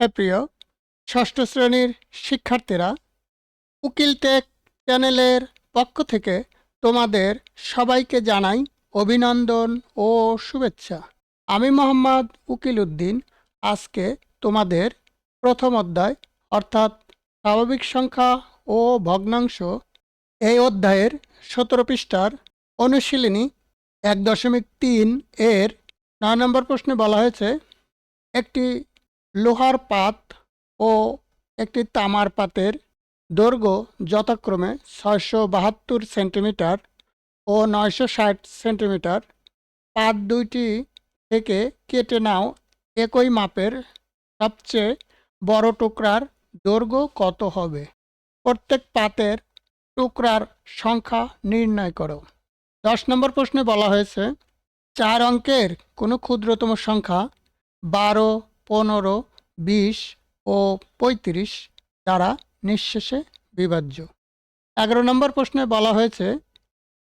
হ্যাঁ প্রিয়। ষষ্ঠ শ্রেণির শিক্ষার্থীরা, উকিল টেক চ্যানেলের পক্ষ থেকে তোমাদের সবাইকে জানাই অভিনন্দন ও শুভেচ্ছা। আমি মোহাম্মদ উকিল উদ্দিন। আজকে তোমাদের প্রথম অধ্যায়, অর্থাৎ স্বাভাবিক সংখ্যা ও ভগ্নাংশ, এই অধ্যায়ের সতেরো পৃষ্ঠার অনুশীলনী এক দশমিক তিন এর নয় নম্বর প্রশ্নে বলা হয়েছে, একটি লোহার পাত ও একটি তামার পাতের দৈর্ঘ্য যথাক্রমে ছয়শো বাহাত্তর সেন্টিমিটার ও নয়শো ষাট সেন্টিমিটার। পাত দুইটি থেকে কেটে নাও, একই মাপের সবচেয়ে বড় টুকরার দৈর্ঘ্য কত হবে? প্রত্যেক পাতের টুকরার সংখ্যা নির্ণয় করো। দশ নম্বর প্রশ্নে বলা হয়েছে, চার অঙ্কের কোনো ক্ষুদ্রতম সংখ্যা বারো পনেরো, বিশ ও পঁয়ত্রিশ দ্বারা নিঃশেষে বিভাজ্য। এগারো নম্বর প্রশ্নে বলা হয়েছে,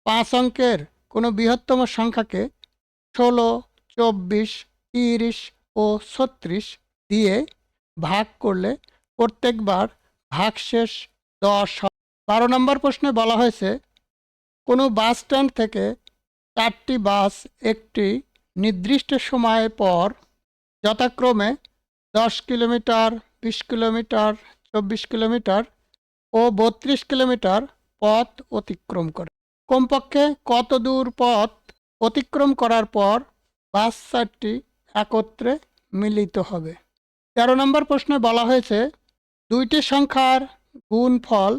পাঁচ অঙ্কের কোনো বৃহত্তম সংখ্যাকে ষোলো, চব্বিশ, তিরিশ ও ছত্রিশ দিয়ে ভাগ করলে প্রত্যেকবার ভাগশেষ দশ বারো নম্বর প্রশ্নে বলা হয়েছে, কোনো বাস স্ট্যান্ড থেকে চারটি বাস একটি নির্দিষ্ট সময় পর যথাক্রমে দশ কিলোমিটার, বিশ কিলোমিটার, চব্বিশ কিলোমিটার ও বত্রিশ কিলোমিটার পথ অতিক্রম করে। কমপক্ষে কত দূর পথ অতিক্রম করার পর বাস চারটি একত্রে মিলিত হবে। তেরো নম্বর প্রশ্নে বলা হয়েছে, দুইটি সংখ্যার গুণফল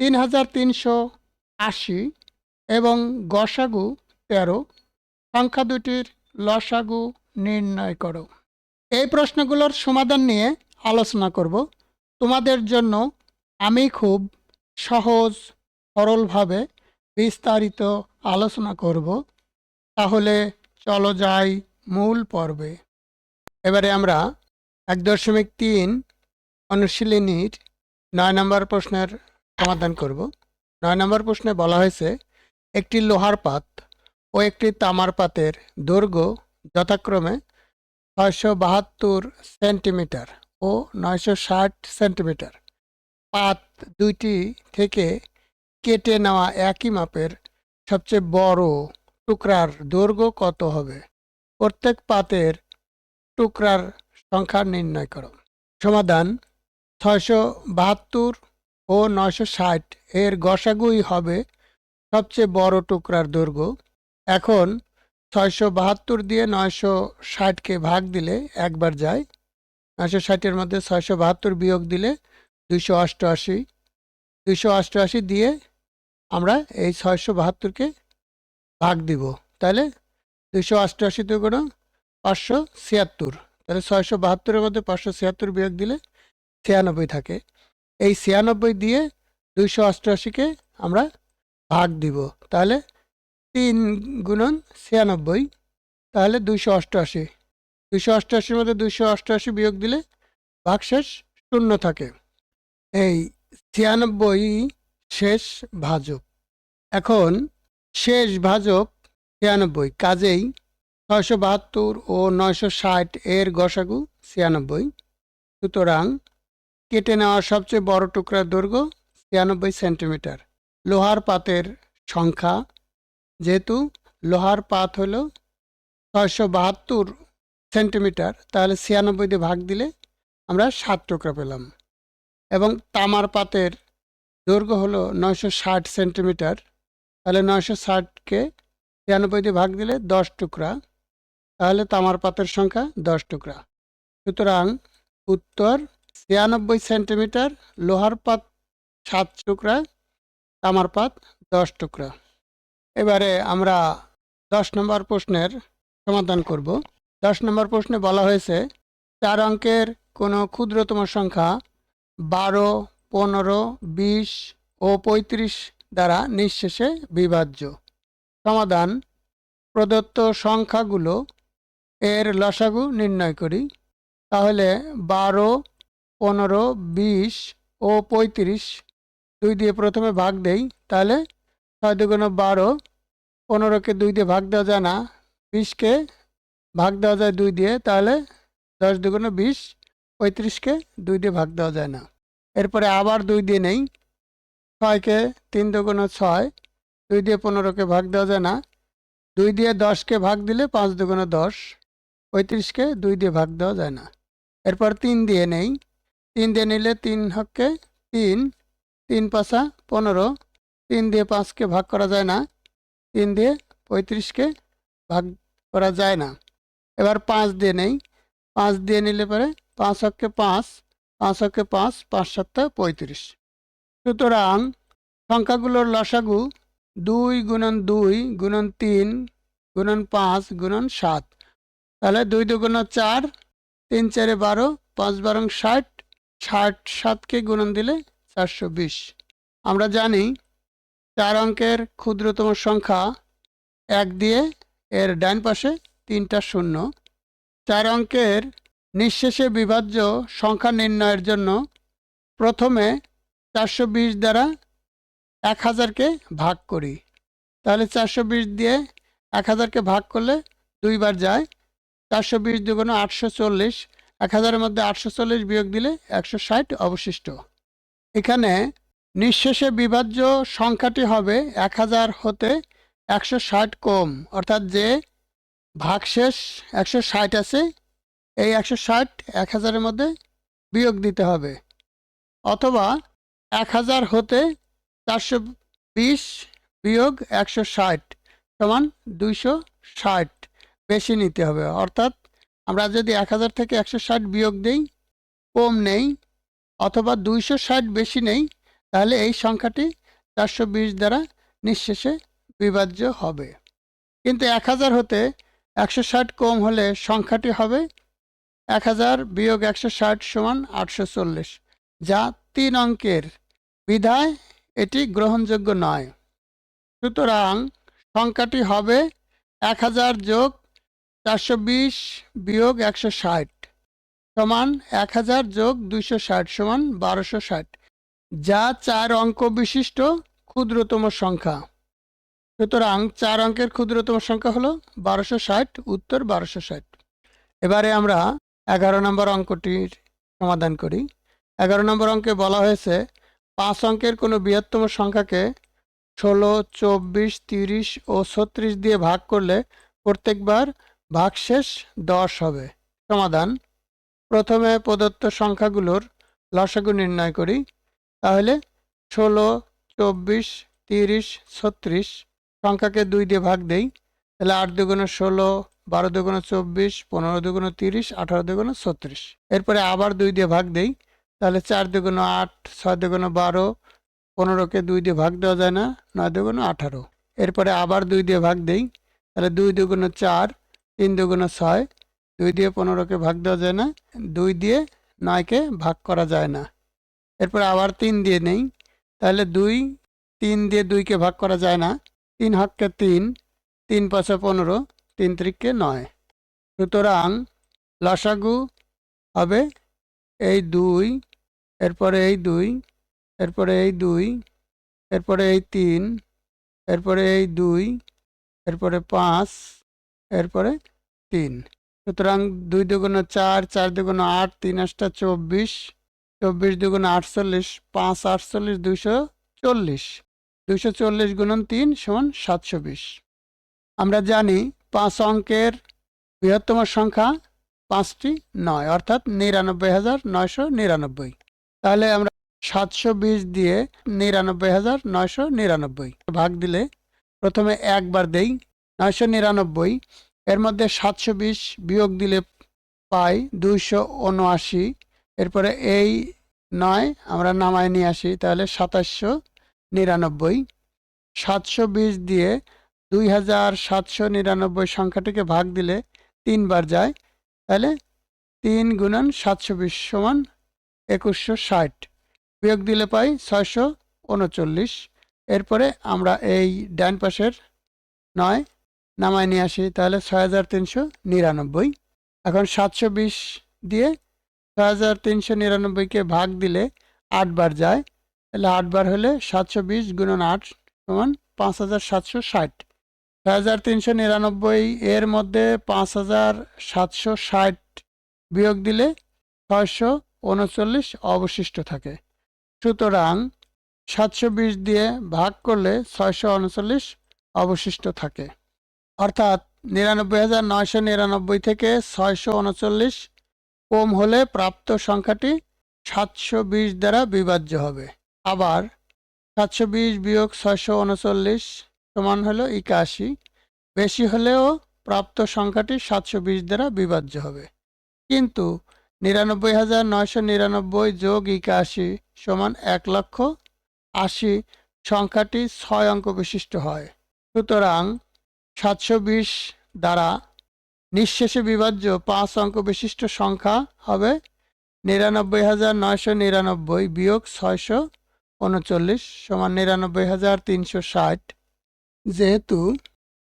তিন হাজার তিনশো আশি এবং গসাগু তেরো। সংখ্যা দুটির লসাগু নির্ণয় করো। এই প্রশ্নগুলোর সমাধান নিয়ে আলোচনা করব। তোমাদের জন্য আমি খুব সহজ, সরলভাবে বিস্তারিত আলোচনা করব। তাহলে চলো যাই মূল পর্বে। এবারে আমরা এক দশমিক তিন অনুশীলনীর নয় নম্বর প্রশ্নের সমাধান করব। নয় নম্বর প্রশ্নে বলা হয়েছে, একটি লোহার পাত ও একটি তামার পাতের দৈর্ঘ্য যথাক্রমে ছয়শো বাহাত্তর সেন্টিমিটার ও নয়শো ষাট সেন্টিমিটার। পাত দুইটি থেকে কেটে নেওয়া একই মাপের সবচেয়ে বড় টুকরার দৈর্ঘ্য কত হবে? প্রত্যেক পাতের টুকরার সংখ্যা নির্ণয় করো। সমাধান, ছয়শো বাহাত্তর ও নয়শো ষাট এর গসাগুই হবে সবচেয়ে বড় টুকরার দৈর্ঘ্য। এখন ছয়শো বাহাত্তর দিয়ে নয়শো ষাটকে ভাগ দিলে একবার যায়। নয়শো ষাটের মধ্যে ছয়শো বাহাত্তর বিয়োগ দিলে দুইশো অষ্টআশি। দুইশো অষ্টআশি দিয়ে আমরা এই ছয়শো বাহাত্তরকে ভাগ দিব। তাহলে দুইশো অষ্টআশি দুগুণ পাঁচশো ছিয়াত্তর। তাহলে ছয়শো বাহাত্তরের মধ্যে পাঁচশো ছিয়াত্তর বিয়োগ দিলে ছিয়ানব্বই থাকে। এই ছিয়ানব্বই দিয়ে দুইশো অষ্টআশিকে আমরা ভাগ দিব। তাহলে তিন গুণন ছিয়ানব্বই, তাহলে দুইশো অষ্টআশি। দুইশো অষ্টআশির মধ্যে দুইশো অষ্টআশি বিয়োগ দিলে ভাগশেষ শূন্য থাকে। এই ছিয়ানব্বই শেষ ভাজক। এখন শেষ ভাজক ছিয়ানব্বই, কাজেই ছয়শো বাহাত্তর ও নয়শো ষাট এর গসাগু ছিয়ানব্বই। সুতরাং কেটে নেওয়া সবচেয়ে বড় টুকরার দৈর্ঘ্য ছিয়ানব্বই সেন্টিমিটার। লোহার পাতের সংখ্যা যেহেতু লোহার পাত হলো ছয়শো বাহাত্তর সেন্টিমিটার, তাহলে ছিয়ানব্বই দিয়ে ভাগ দিলে আমরা সাত টুকরা পেলাম। এবং তামার পাতের দৈর্ঘ্য হলো নয়শো ষাট সেন্টিমিটার, তাহলে নয়শো ষাটকে ছিয়ানব্বই দিয়ে ভাগ দিলে দশ টুকরা, তাহলে তামার পাতের সংখ্যা দশ টুকরা। সুতরাং উত্তর ছিয়ানব্বই সেন্টিমিটার, লোহার পাত সাত টুকরা, তামার পাত দশ টুকরা। এবারে আমরা দশ নম্বর প্রশ্নের সমাধান করব। দশ নম্বর প্রশ্নে বলা হয়েছে, চার অঙ্কের কোনো ক্ষুদ্রতম সংখ্যা বারো, পনেরো, বিশ ও পঁয়ত্রিশ দ্বারা নিঃশেষে বিভাজ্য। সমাধান, প্রদত্ত সংখ্যাগুলো এর লসাগু নির্ণয় করি। তাহলে বারো, পনেরো, বিশ ও পঁয়ত্রিশ দুই দিয়ে প্রথমে ভাগ দেই, তাহলে ছয় দুগুণ বারো, পনেরোকে দুই দিয়ে ভাগ দেওয়া যায় না, বিশকে ভাগ দেওয়া যায় দুই দিয়ে, তাহলে দশ দুগুণ বিশ, পঁয়ত্রিশকে দুই দিয়ে ভাগ দেওয়া যায় না। এরপরে আবার দুই দিয়ে নেই, ছয়কে তিন দুগুণ ছয়, দুই দিয়ে পনেরোকে ভাগ দেওয়া যায় না, দুই দিয়ে দশকে ভাগ দিলে পাঁচ দুগুণ দশ, পঁয়ত্রিশকে দুই দিয়ে ভাগ দেওয়া যায় না। এরপর তিন দিয়ে নেই, তিন দিয়ে নিলে তিন হককে তিন তিন পাঁচা পনেরো তিন দিয়ে পাঁচকে ভাগ করা যায় না। তিন দিয়ে পঁয়ত্রিশকে ভাগ করা যায় না। এবার পাঁচ দিয়ে নেই। পাঁচ দিয়ে নিলে পরে পাঁচ হককে পাঁচ পাঁচ হককে পাঁচ পাঁচ সাতটা পঁয়ত্রিশ। সুতরাং সংখ্যাগুলোর লসাগু দুই গুণন দুই গুণন তিন গুণন পাঁচ গুণন সাত। তাহলে দুই দুগুণ চার, তিন চারে বারো, পাঁচ বারং ষাট ষাট সাতকে গুণন দিলে চারশো বিশ। আমরা জানি চার অঙ্কের ক্ষুদ্রতম সংখ্যা এক দিয়ে এর ডান পাশে তিনটা শূন্য। চার অঙ্কের নিঃশেষে বিভাজ্য সংখ্যা নির্ণয়ের জন্য প্রথমে চারশো বিশ দ্বারা এক হাজারকে ভাগ করি। তাহলে চারশো বিশ দিয়ে এক হাজারকে ভাগ করলে দুইবার যায়। চারশো বিশ দুগুণ আটশো চল্লিশ, এক হাজারের মধ্যে আটশো চল্লিশ বিয়োগ দিলে একশো ষাট অবশিষ্ট। এখানে নিঃশেষে বিভাজ্য সংখ্যাটি হবে এক হাজার হতে একশো ষাট কম, অর্থাৎ যে ভাগশেষ একশো ষাট আছে, এই একশো ষাট এক হাজারের মধ্যে বিয়োগ দিতে হবে। অথবা এক হাজার হতে চারশো বিশ বিয়োগ একশো ষাট সমান দুইশো ষাট বেশি নিতে হবে। অর্থাৎ আমরা যদি এক হাজার থেকে একশো ষাট বিয়োগ দিই, কম নেই, অথবা দুইশো ষাট বেশি নেই তাহলে এই সংখ্যাটি চারশো বিশ দ্বারা নিঃশেষে বিভাজ্য হবে। কিন্তু এক হাজার হতে একশো ষাট কম হলে সংখ্যাটি হবে এক হাজার বিয়োগ একশো ষাট সমান আটশো চল্লিশ, যা তিন অঙ্কের বিধায় এটি গ্রহণযোগ্য নয়। সুতরাং সংখ্যাটি হবে এক হাজার যোগ চারশো বিশ বিয়োগ একশো ষাট সমান এক হাজার যোগ দুইশো ষাট সমান বারোশো ষাট। যা চার অঙ্ক বিশিষ্ট ক্ষুদ্রতম সংখ্যা। সুতরাং চার অঙ্কের ক্ষুদ্রতম সংখ্যা হলো বারোশো ষাট, উত্তর বারোশো ষাট। এবারে আমরা এগারো নম্বর অঙ্কটির সমাধান করি। এগারো নম্বর অঙ্কে বলা হয়েছে, পাঁচ অঙ্কের কোনো বৃহত্তম সংখ্যাকে ষোলো, চব্বিশ, তিরিশ ও ছত্রিশ দিয়ে ভাগ করলে প্রত্যেকবার ভাগশেষ দশ হবে। সমাধান। প্রথমে প্রদত্ত সংখ্যাগুলোর লসাগু নির্ণয় করি। তাহলে ষোলো, চব্বিশ, তিরিশ, ছত্রিশ, সংখ্যাকে দুই দিয়ে ভাগ দেই, তাহলে আট দুগুণে ষোলো, বারো দুগুণে চব্বিশ, পনেরো দুগুণে তিরিশ, আঠারো দুগুণে ছত্রিশ। এরপরে আবার দুই দিয়ে ভাগ দেই, তাহলে চার দুগুণ আট, ছয় দুগুণ বারো, পনেরোকে দুই দিয়ে ভাগ দেওয়া যায় না, নয় দুগুণ আঠারো। এরপরে আবার দুই দিয়ে ভাগ দেই, তাহলে দুই দুগুণ চার, তিন দুগুণ ছয়, দুই দিয়ে পনেরোকে ভাগ দেওয়া যায় না, দুই দিয়ে নয়কে ভাগ করা যায় না। এরপরে আবার তিন দিয়ে নেই। তাহলে দুই, তিন দিয়ে দুইকে ভাগ করা যায় না। তিন হককে তিন তিন পাঁচে পনেরো, তিন ত্রিককে নয়। সুতরাং লসাগু হবে এই দুই, এরপরে এই দুই, এরপরে এই দুই, এরপরে এই তিন, এরপরে এই দুই, এরপরে পাঁচ, এরপরে তিন। সুতরাং দুই দুগুণ চার চার দুগুণ আট, তিন আটটা চব্বিশ চব্বিশ দুগুণ আটচল্লিশ, পাঁচ আটচল্লিশ দুশো চল্লিশ। দুশো চল্লিশ গুণন তিন সমান সাতশো বিশ। আমরা জানি পাঁচ অঙ্কের বৃহত্তম সংখ্যা পাঁচটি নয়, অর্থাৎ নিরানব্বই হাজার নয়শো নিরানব্বই। তাহলে আমরা সাতশো বিশ দিয়ে নিরানব্বই হাজার নয়শো নিরানব্বই ভাগ দিলে প্রথমে একবার দেই নয়শো নিরানব্বই, এর মধ্যে সাতশো বিশ বিয়োগ দিলে পাই দুইশো উনআশি এরপরে এই নয় আমরা নামায় নিয়ে আসি, তাহলে সাতাশশো নিরানব্বই। সাতশো বিশ দিয়ে দুই হাজার সাতশো নিরানব্বই সংখ্যাটিকে ভাগ দিলে তিনবার যায়, তাহলে তিন গুণন সাতশো বিশ সমান একুশশো ষাট। বিয়োগ দিলে পাই ছয়শো উনচল্লিশ। এরপরে আমরা এই ডান পাশের নয় নামায় নিয়ে আসি, তাহলে ছয় হাজার তিনশো নিরানব্বই। এখন সাতশো বিশ দিয়ে ছয় হাজার তিনশো নিরানব্বইকে ভাগ দিলে আটবার যায়। তাহলে আটবার হলে সাতশো বিশ গুণন আট সমান পাঁচ হাজার সাতশো ষাট। ছয় হাজার তিনশো নিরানব্বই এর মধ্যে পাঁচ হাজার সাতশো ষাট বিয়োগ দিলে ছয়শো উনচল্লিশ অবশিষ্ট থাকে। সুতরাং সাতশো বিশ দিয়ে ভাগ করলে ছয়শো উনচল্লিশ অবশিষ্ট থাকে। অর্থাৎ নিরানব্বই হাজার নয়শো নিরানব্বই থেকে ছয়শো উনচল্লিশ কম হলে প্রাপ্ত সংখ্যাটি সাতশো বিশ দ্বারা বিভাজ্য হবে। আবার সাতশো বিশ বিয়োগ ছয়শো উনচল্লিশ সমান হলো একাশি, বেশি হলেও প্রাপ্ত সংখ্যাটি সাতশো বিশ দ্বারা বিভাজ্য হবে। কিন্তু নিরানব্বই হাজার নয়শো নিরানব্বই যোগ একাশি সমান এক লক্ষ আশি সংখ্যাটি ছয় অঙ্ক বিশিষ্ট হয়। সুতরাং সাতশো বিশ দ্বারা নিঃশেষে বিভাজ্য পাঁচ অঙ্ক বিশিষ্ট সংখ্যা হবে নিরানব্বই হাজার নয়শো নিরানব্বই বিয়োগ ছয়শো উনচল্লিশ সমান নিরানব্বই হাজার তিনশো ষাট। যেহেতু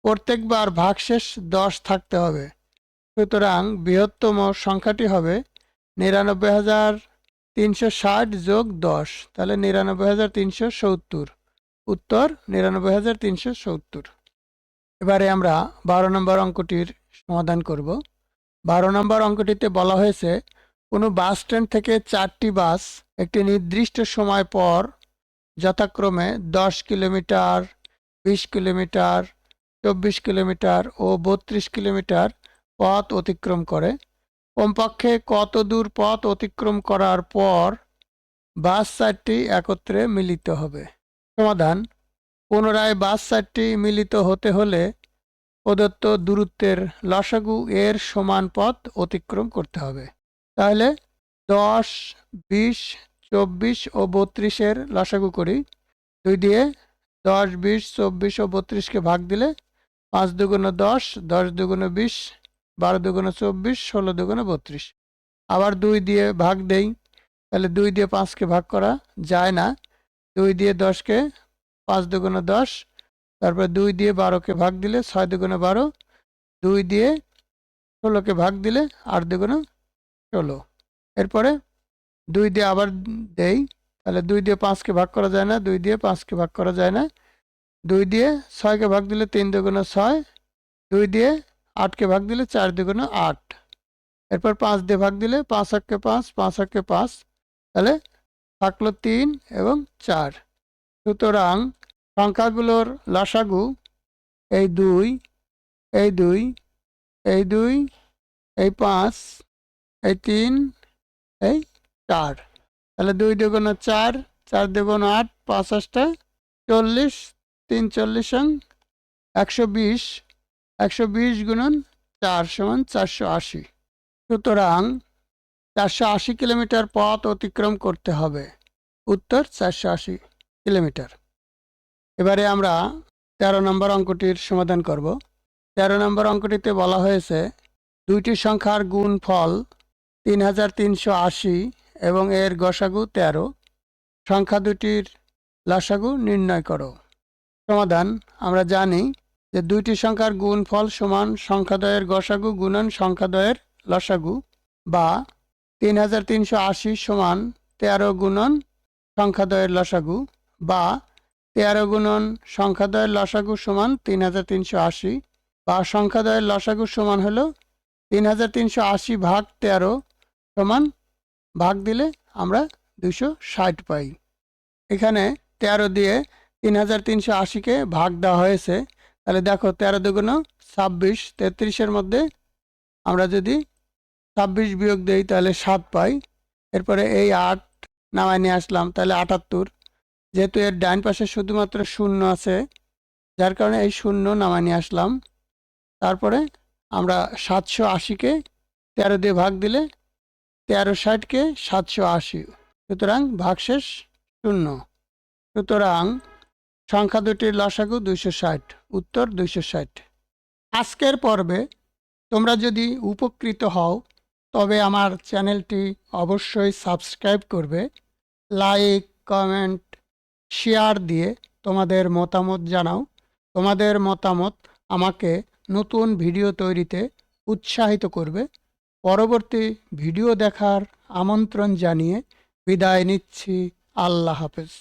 প্রত্যেকবার ভাগশেষ দশ থাকতে হবে, সুতরাং বৃহত্তম সংখ্যাটি হবে নিরানব্বই হাজার তিনশো ষাট যোগ দশ, তাহলে নিরানব্বই হাজার তিনশো সত্তর। উত্তর নিরানব্বই হাজার তিনশো সত্তর। এবারে আমরা বারো নম্বর অঙ্কটির সমাধান করব। বারো নম্বর অঙ্কটিতে বলা হয়েছে, কোনো বাস স্ট্যান্ড থেকে চারটি বাস একটি নির্দিষ্ট সময় পর যথাক্রমে দশ কিলোমিটার, বিশ কিলোমিটার, চব্বিশ কিলোমিটার ও বত্রিশ কিলোমিটার পথ অতিক্রম করে। কমপক্ষে কত দূর পথ অতিক্রম করার পর বাস চারটি একত্রে মিলিত হবে। সমাধান, পুনরায় বাস চারটি মিলিত হতে হলে প্রদত্ত দূরত্বের লসাগু এর সমান পথ অতিক্রম করতে হবে। তাহলে দশ, বিশ, চব্বিশ ও বত্রিশের লসাগু করি। দুই দিয়ে দশ, বিশ, চব্বিশ ও বত্রিশকে ভাগ দিলে পাঁচ দুগুণ দশ দশ দুগুণ বিশ, বারো দুগুণ চব্বিশ, ষোলো দুগুণ বত্রিশ। আবার দুই দিয়ে ভাগ দেই, তাহলে দুই দিয়ে পাঁচকে ভাগ করা যায় না। দুই দিয়ে দশকে পাঁচ দুগুণ দশ তারপরে দুই দিয়ে বারোকে ভাগ দিলে ছয় দুগুণ বারো, দুই দিয়ে ষোলোকে ভাগ দিলে আট দুগুণ ষোলো। এরপরে দুই দিয়ে আবার দেই, তাহলে দুই দিয়ে পাঁচকে ভাগ করা যায় না, দুই দিয়ে পাঁচকে ভাগ করা যায় না। দুই দিয়ে ছয়কে ভাগ দিলে তিন দুগুণ ছয়, দুই দিয়ে আটকে ভাগ দিলে চার দুগুণ আট। এরপর পাঁচ দিয়ে ভাগ দিলে পাঁচ আটকে পাঁচ পাঁচ আটকে পাঁচ, তাহলে থাকল তিন এবং চার। সুতরাং সংখ্যাগুলোর লসাগু, এই দুই এই দুই এই দুই, এই পাঁচ, এই তিন, এই চার। তাহলে দুই দুগুণ চার চার দুগুণ আট পাঁচ আটটা চল্লিশ, তিন চল্লিশ সং একশো বিশ একশো বিশ গুণন চার সমান চারশো আশি। সুতরাং চারশো আশি কিলোমিটার পথ অতিক্রম করতে হবে। উত্তর চারশো আশি কিলোমিটার। এবারে আমরা তেরো নম্বর অঙ্কটির সমাধান করব। তেরো নম্বর অঙ্কটিতে বলা হয়েছে, দুইটি সংখ্যার গুণ ফল তিন হাজার তিনশো আশি এবং এর গসাগু তেরো। সংখ্যা দুটির লসাগু নির্ণয় করো। সমাধান, আমরা জানি যে দুইটি সংখ্যার গুণফল সমান সংখ্যাদয়ের গসাগু গুণন সংখ্যাদয়ের লসাগু বা তিন হাজার তিনশো আশি সমান তেরো গুণন সংখ্যাদয়ের লসাগু বা তেরো গুণন সংখ্যাদয়ের লসাগু সমান তিন হাজার তিনশো আশি বা সংখ্যাদয়ের লসাগু সমান হলো তিন হাজার তিনশো আশি ভাগ তেরো সমান ভাগ দিলে আমরা দুশো ষাট পাই। এখানে তেরো দিয়ে তিন হাজার তিনশো আশিকে ভাগ দেওয়া হয়েছে। তাহলে দেখো তেরো দুগুণ ছাব্বিশ, তেত্রিশের মধ্যে আমরা যদি ছাব্বিশ বিয়োগ দিই তাহলে সাত পাই। এরপরে এই আট নামায় নিয়ে আসলাম, তাহলে আটাত্তর। যেহেতু এর ডাইন পাশে শুধুমাত্র শূন্য আছে, যার কারণে এই শূন্য নামায় নিয়ে আসলাম। তারপরে আমরা সাতশো আশিকে তেরো দিয়ে ভাগ দিলে তেরো ষাটকে সাতশো আশি। সুতরাং ভাগশেষ শূন্য। সুতরাং সংখ্যা দুটির লসাগু দুইশো ষাট, উত্তর দুইশো ষাট। আজকের পর্বে তোমরা যদি উপকৃত হও, তবে আমার চ্যানেলটি অবশ্যই সাবস্ক্রাইব করবে, লাইক, কমেন্ট শেয়ার দিয়ে তোমাদের মতামত জানাও। তোমাদের মতামত আমাকে নতুন ভিডিও তৈরিতে উৎসাহিত করবে। পরবর্তী ভিডিও দেখার আমন্ত্রণ জানিয়ে বিদায় নিচ্ছি। আল্লাহ হাফেজ।